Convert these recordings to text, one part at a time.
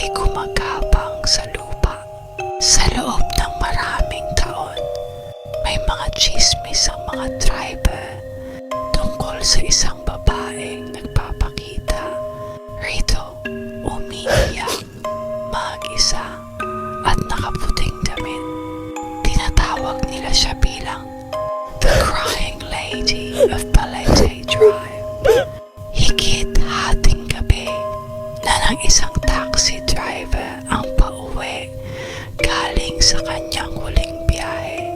ay gumagapang sa lupa. Sa loob ng maraming taon, may mga chismis ang mga tribal tungkol sa isang babaeng nagpapakita. Rito, umiiyak, mag-isa, at nakaputing damit. Tinatawag nila siya bilang The Crying Lady of Palete Drive. Higit hati ng isang taxi driver ang pauwi galing sa kanyang huling biyahe.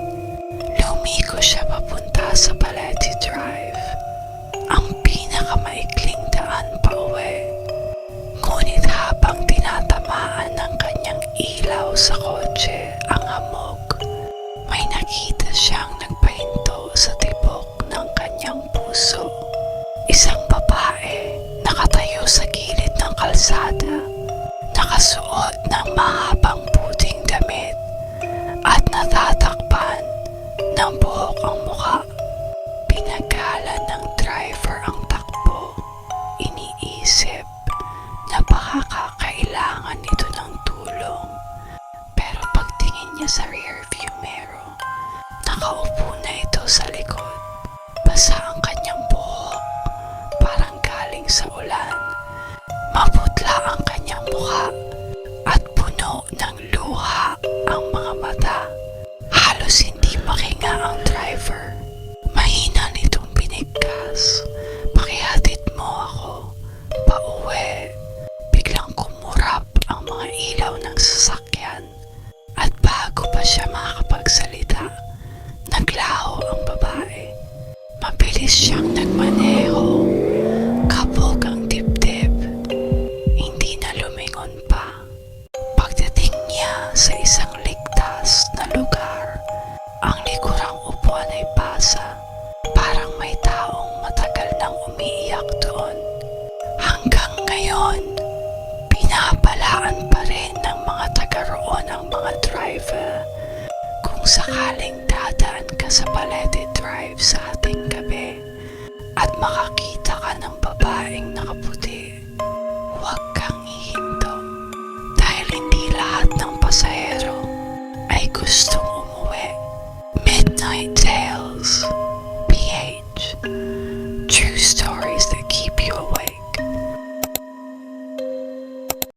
Lumiko siya papunta sa Palete Drive, ang pinakamaikling daan pauwi. Ngunit habang tinatamaan ng kanyang ilaw sa kotse ang hamog, may nakita siyang nagpahinto sa tibok ng kanyang puso. Isang babae nakatayo sa gilid ng kalsada, nakasuot ng mahabang puting damit at natatakpan ng buhok binigkas. Pakihatid mo ako. Pauwi. Biglang kumurap ang mga ilaw ng sasakyan. At bago pa siya makakapagsalita, naglaho ang babae. Mabilis siyang nagmaneho. Kabog ang dibdib. Hindi na lumingon pa. Pagdating niya sa isa Drive. Kung sakaling dadaan ka sa Palete Drive sa ating gabi at makakita ka ng babaeng nakaputi, huwag kang ihinto dahil hindi lahat ng pasahero ay gusto